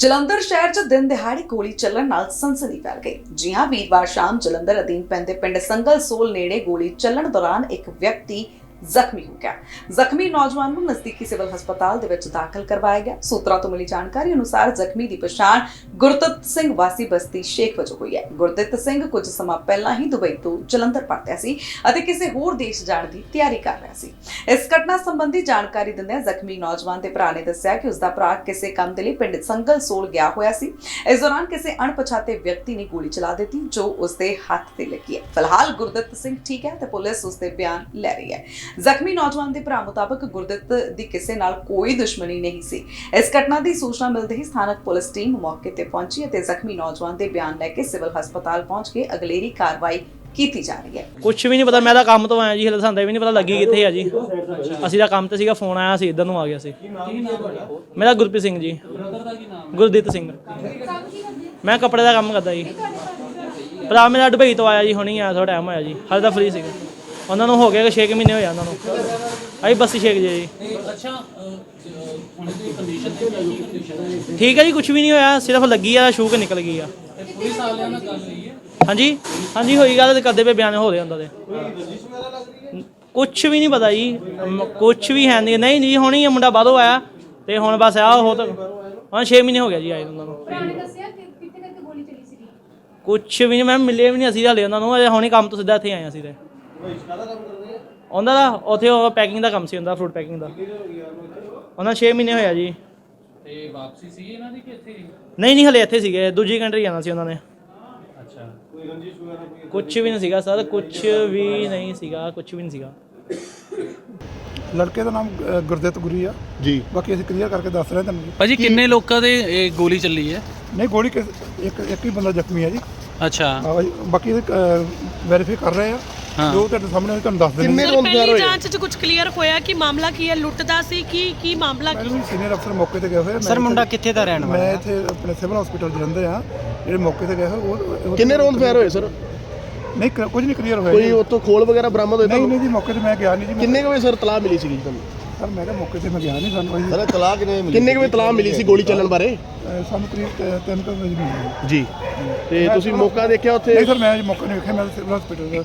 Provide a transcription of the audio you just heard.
ਜਲੰਧਰ ਸ਼ਹਿਰ 'ਚ ਦਿਨ ਦਿਹਾੜੇ ਗੋਲੀ ਚੱਲਣ ਨਾਲ ਸਨਸਨੀ ਫੈਲ ਗਈ। ਜੀ ਹਾਂ ਵੀਰਵਾਰ ਸ਼ਾਮ ਜਲੰਧਰ ਅਧੀਨ ਪੈਂਦੇ ਪਿੰਡ ਸੰਗਲ ਸੋਲ ਨੇੜੇ ਗੋਲੀ ਚੱਲਣ ਦੌਰਾਨ ਇੱਕ ਵਿਅਕਤੀ ਜ਼ਖਮੀ ਹੋ ਗਿਆ। ਜ਼ਖਮੀ ਨੌਜਵਾਨ ਨੂੰ ਨਜ਼ਦੀਕੀ ਸਿਵਲ ਹਸਪਤਾਲ ਦੇ ਵਿੱਚ ਦਾਖਲ ਕਰਵਾਇਆ ਗਿਆ। ਸੂਤਰਾਂ ਤੋਂ ਮਿਲੀ ਜਾਣਕਾਰੀ ਅਨੁਸਾਰ ਜ਼ਖਮੀ ਦੀ ਪਛਾਣ ਗੁਰਦਿੱਤ ਸਿੰਘ ਵਾਸੀ ਬਸਤੀ ਸ਼ੇਖ ਵਜੋਂ ਹੋਈ ਹੈ। ਗੁਰਦਿੱਤ ਸਿੰਘ ਕੁਝ ਸਮਾਂ ਪਹਿਲਾਂ ਹੀ ਦੁਬਈ ਤੋਂ ਜਲੰਧਰ ਪਰਤਿਆ ਸੀ ਅਤੇ ਕਿਸੇ ਹੋਰ ਦੇਸ਼ ਜਾਣ ਦੀ ਤਿਆਰੀ ਕਰ ਰਿਹਾ ਸੀ। ਇਸ ਘਟਨਾ ਸੰਬੰਧੀ ਜਾਣਕਾਰੀ ਦਿੰਦਿਆਂ ਜ਼ਖਮੀ ਨੌਜਵਾਨ ਦੇ ਭਰਾ ਨੇ ਦੱਸਿਆ ਕਿ ਉਸ ਦਾ ਭਰਾ ਕਿਸੇ ਕੰਮ ਦੇ ਲਈ ਪਿੰਡ ਸੰਗਲ ਸੋਲ ਗਿਆ ਹੋਇਆ ਸੀ। ਇਸ ਦੌਰਾਨ ਕਿਸੇ ਅਣਪਛਾਤੇ ਵਿਅਕਤੀ ਨੇ ਗੋਲੀ ਚਲਾ ਦਿੱਤੀ, ਜੋ ਉਸ ਦੇ ਹੱਥ ਤੇ ਲੱਗੀ ਹੈ। ਫਿਲਹਾਲ ਗੁਰਦਿੱਤ ਸਿੰਘ ਠੀਕ ਹੈ ਤੇ ਪੁਲਿਸ ਉਸ ਦੇ ਬਿਆਨ ਲੈ ਰਹੀ ਹੈ। ਜ਼ਖਮੀ ਨੌਜਵਾਨ ਦੇ ਭਰਾ ਮੁਤਾਬਕ ਗੁਰਦਿੱਤ ਦੀ ਕਿਸੇ ਨਾਲ ਕੋਈ ਦੁਸ਼ਮਣੀ ਨਹੀਂ ਸੀ। ਇਸ ਘਟਨਾ ਦੀ ਸੂਚਨਾ ਮਿਲਦੇ ਹੀ ਸਥਾਨਕ ਪੁਲਿਸ ਟੀਮ ਮੌਕੇ ਤੇ ਪਹੁੰਚੀ ਅਤੇ ਜ਼ਖਮੀ ਨੌਜਵਾਨ ਦੇ ਬਿਆਨ ਲੈ ਕੇ ਸਿਵਲ ਹਸਪਤਾਲ ਪਹੁੰਚ ਕੇ ਅਗਲੇਰੀ ਕਾਰਵਾਈ ਕੀਤੀ ਜਾ ਰਹੀ ਹੈ। ਕੁਛ ਵੀ ਨਹੀਂ ਪਤਾ, ਮੈਂ ਤਾਂ ਕੰਮ ਤੋਂ ਆਇਆ ਜੀ, ਹਲੇ ਸਾਨੂੰ ਤਾਂ ਇਹ ਵੀ ਨਹੀਂ ਪਤਾ ਲੱਗੀ ਕਿੱਥੇ ਆ ਜੀ। ਅਸੀਂ ਤਾਂ ਕੰਮ ਤੇ ਸੀਗਾ, ਫੋਨ ਆਇਆ ਸੀ, ਇੱਧਰ ਨੂੰ ਆ ਗਿਆ ਸੀ। ਮੇਰਾ ਗੁਰਪ੍ਰੀਤ ਸਿੰਘ ਜੀ। ਗੁਰਦੀਪ ਸਿੰਘ। ਮੈਂ ਕੱਪੜੇ ਦਾ ਕੰਮ ਕਰਦਾ ਜੀ। ਭਰਾ ਮੇਰਾ ਦੁਬਈ ਤੋਂ ਆਇਆ ਜੀ, ਹੁਣੀ ਆਇਆ ਥੋੜਾ ਟਾਈਮ ਹੋਇਆ ਜੀ, ਹਾਲੇ ਤਾਂ ਫ੍ਰੀ ਸੀਗਾ। ਉਹਨਾਂ ਨੂੰ ਹੋ ਗਿਆ ਕਿ 6 ਮਹੀਨੇ ਹੋਇਆ ਉਹਨਾਂ ਨੂੰ। ਅਸੀਂ ਬੱਸੀ ਛੇਕ ਜੀ। ਅੱਛਾ ਹੁਣ ਦੀ ਕੰਡੀਸ਼ਨ ਹੈ ਕੀ ਕੰਡੀਸ਼ਨ ਹੈ? ਠੀਕ ਹੈ ਜੀ ਕੁਝ ਵੀ ਨਹੀਂ ਹੋਇਆ ਸਿਰਫ ਲੱਗੀ ਆ ਸ਼ੂਕ ਨਿਕਲ ਗਈ ਆ। ਤੇ ਪੁਲਿਸ ਵਾਲਿਆਂ ਨਾਲ ਗੱਲ ਹੋਈ ਹੈ? ਹਾਂਜੀ ਹਾਂਜੀ ਹੋਈ ਗੱਲ ਤੇ ਕਰਦੇ ਪਏ ਬਿਆਨ ਹੋ ਰਹੇ ਉਹਨਾਂ ਦੇ। ਕੁਝ ਵੀ ਨਹੀਂ ਪਤਾ ਜੀ ਕੁਝ ਵੀ ਹੈ ਨਹੀਂ। ਨਹੀਂ ਜੀ ਹੁਣੀ ਇਹ ਮੁੰਡਾ ਬਾਹਰੋਂ ਆਇਆ ਤੇ ਹੁਣ ਬਸ ਆ ਹੋ ਤਾਂ ਹਾਂ 6 ਮਹੀਨੇ ਹੋ ਗਿਆ ਜੀ ਆਏ ਉਹਨਾਂ ਨੂੰ। ਭਰਾ ਨੇ ਦੱਸਿਆ ਕਿ ਕਿੱਥੇ ਕਰਕੇ ਗੋਲੀ ਚੱਲੀ ਸੀਗੀ? ਕੁਝ ਵੀ ਨਹੀਂ ਮੈਂ ਮਿਲੇ ਵੀ ਨਹੀਂ ਅਸੀਂ ਹਲੇ ਉਹਨਾਂ ਨੂੰ ਹੁਣੀ ਕੰਮ ਤੋਂ ਸਿੱਧਾ ਇੱਥੇ ਆਏ ਅਸੀਂ ਤੇ। ਉਹਨਾਂ ਦਾ ਉੱਥੇ ਉਹ ਪੈਕਿੰਗ ਦਾ ਕੰਮ ਸੀ ਹੁੰਦਾ ਫਰੂਟ ਪੈਕਿੰਗ ਦਾ। ਉਹਨਾਂ 6 ਮਹੀਨੇ ਹੋਇਆ ਜੀ। ਤੇ ਵਾਪਸੀ ਸੀ ਇਹਨਾਂ ਦੀ ਕਿ ਇੱਥੇ? ਨਹੀਂ ਨਹੀਂ ਹਲੇ ਇੱਥੇ ਸੀਗੇ। ਦੂਜੀ ਕੰਟਰੀ ਜਾਣਾ ਸੀ ਉਹਨਾਂ ਨੇ। ਅੱਛਾ। ਕੁਝ ਵੀ ਨਹੀਂ ਸੀਗਾ ਸਰ ਕੁਝ ਵੀ ਨਹੀਂ ਸੀਗਾ ਕੁਝ ਵੀ ਨਹੀਂ ਸੀਗਾ। ਲੜਕੇ ਦਾ ਨਾਮ ਅ, ਗੁਰਦਿੱਤ ਗੁਰੀ ਆ। ਜੀ। ਬਾਕੀ ਅਸੀਂ ਕਲੀਅਰ ਕਰਕੇ ਦੱਸ ਰਹੇ ਤੁਹਾਨੂੰ ਜੀ। ਭਾਜੀ ਕਿੰਨੇ ਲੋਕਾਂ ਦੇ ਇਹ ਗੋਲੀ ਚੱਲੀ ਹੈ? ਨਹੀਂ ਗੋਲੀ ਕਿਸ- ਇੱਕ ਇੱਕ ਹੀ ਬੰਦਾ ਜ਼ਖਮੀ ਹੈ ਜੀ। ਅੱਛਾ। ਜੀ, ਬਾਕੀ ਵੈਰੀਫਾਈ ਕਰ ਰਹੇ ਆ। ਹਾਂ। ਜੋ ਤੁਹਾਡੇ ਸਾਹਮਣੇ ਹੋਈ ਤੁਹਾਨੂੰ ਦੱਸ ਕਿੰਨੇ ਦਿੰਦੇ ਸਰ ਪਹਿਲੀ ਹੋਏ? ਜਾਂਚ 'ਚ ਕੁਝ ਕਲੀਅਰ ਹੋਇਆ ਕਿ ਮਾਮਲਾ ਕੀ ਹੈ? ਲੁੱਟਦਾ ਸੀ ਕੀ ਕੀ ਮਾਮਲਾ ਕੀ? ਮੈਨੂੰ ਸੀਨੀਅਰ ਅਫਸਰ ਮੌਕੇ ਤੇ ਗਏ ਹੋਏ ਆ। ਸਰ ਮੈਂ ਮੁੰਡਾ ਕਿੱਥੇ ਦਾ ਰਹਿਣ ਵਾਲਾ ਮੈਂ ਇੱਥੇ ਆਪਣੇ ਸਿਵਲ ਹਸਪੀਟਲ ਜਲੰਧਰ ਆ। ਜਿਹੜੇ ਮੌਕੇ ਤੇ ਗਏ ਹੋਏ ਉਹ- ਉਹ ਕਿੰਨੇ ਰੌਂਦ ਫਾਇਰ ਹੋਏ ਸਰ? ਨਹੀਂ ਕ- ਕੁਝ ਨਹੀਂ ਕਲੀਅਰ ਹੋਇਆ ਕੋਈ ਜੀ। ਉੱਥੋਂ ਖੋਲ ਵਗੈਰਾ ਬਰਾਮਦ ਹੋਏ ਨਹੀਂ ਤੁਹਾਨੂੰ? ਨਹੀਂ ਜੀ ਮੌਕੇ ਤੇ ਮੈਂ ਗਿਆ ਨਹੀਂ ਜੀ ਮੈਂ- ਕਿੰਨੇ ਕੁ ਵਜੇ ਸਰ ਤਲਾਹ ਮਿਲੀ ਸੀਗੀ ਤੁਹਾਨੂੰ? ਸਰ ਮੈਂ ਕਿਹਾ ਮੌਕੇ ਤੇ ਮੈਂ ਗਿਆ ਨਹੀਂ ਸਾਨੂੰ ਅਸੀਂ- ਸਰ ਤਲਾਹ ਕਿੰਨੇ ਮਿਲੀ ਕਿੰਨੇ ਕੁ ਵਜੇ ਤਲਾਹ ਮਿਲੀ ਸੀ ਗੋਲੀ ਚੱਲਣ ਬਾਰੇ? ਸਾਨੂੰ ਕਰੀਬ ਤ- ਤਿੰਨ ਕੁ ਵਜੇ ਮਿਲੀ। ਜੀ। ਤੇ ਤੁਸੀਂ ਮੌਕਾ ਦੇਖਿਆ ਉੱਥੇ? ਨਹੀਂ ਸਰ ਮੈਂ ਅਜੇ ਮੌਕਾ ਨਹੀਂ ਵੇਖਿਆ ਮੈਂ civil hospital